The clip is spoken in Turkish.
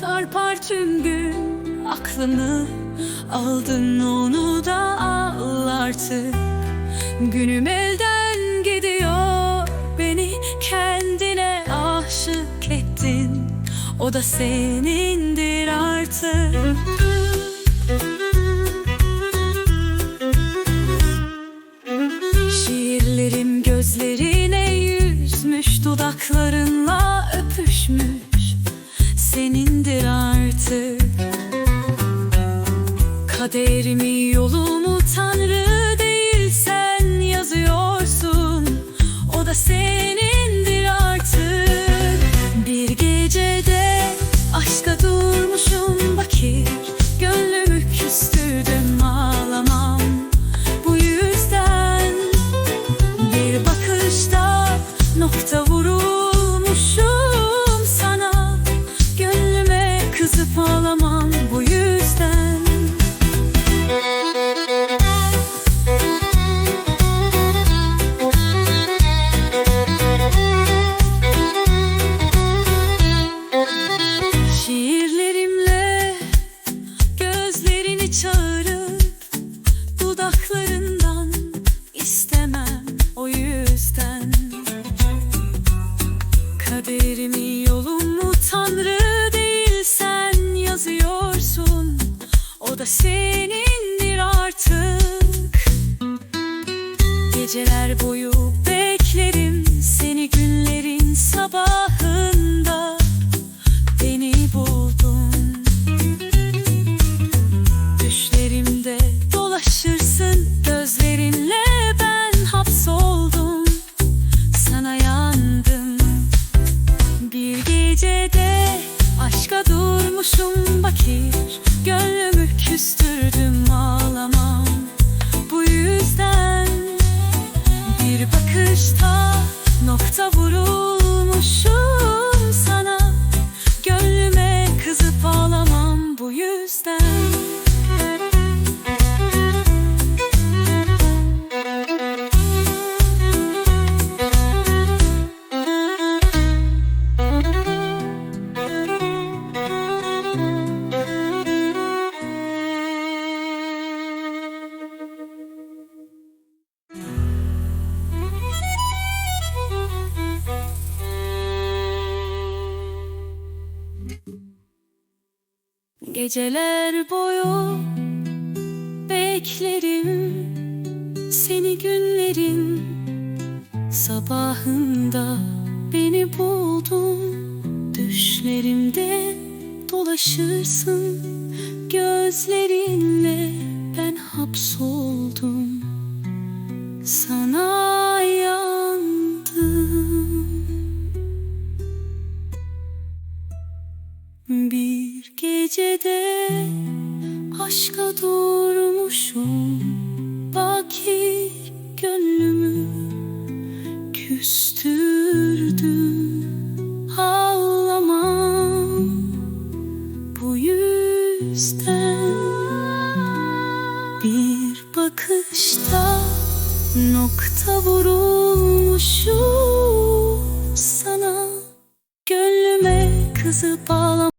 çarpar tüm gün Aklımı aldın onu da al artık. Günüm elden gidiyor Beni kendine aşık ettin. O da senindir artık. Şiirlerim gözlerine yüzmüş Dudaklarınla. öpüşmüş Senindir artık. Kaderimi yolumu Tanrı değil sen yazıyorsun. O da senindir artık. Bir gecede aşka durmuşum bakir Da senindir artık. Geceler boyu beklerim seni günlerin sabahında. Beni buldun. Düşlerimde dolaşırsın gözlerinle ben hapsoldum. Sana yandım. Bir gecede aşka durmuşum bakir Gönlümü küstürdüm ağlamam. Bu yüzden bir bakışta nokta vurulmuşum sana. Gönlüme kızıp ağlamam bu yüzden Geceler boyu beklerim seni günlerin sabahında. Beni buldun düşlerimde dolaşırsın. Gözlerinle ben hapsoldum. Sana bir gecede aşka durmuşum Baki gönlümü küstürdü. Ağlamam bu yüzden. Bir bakışta nokta vurulmuşum. Sana gönlüme kızıp ağlamam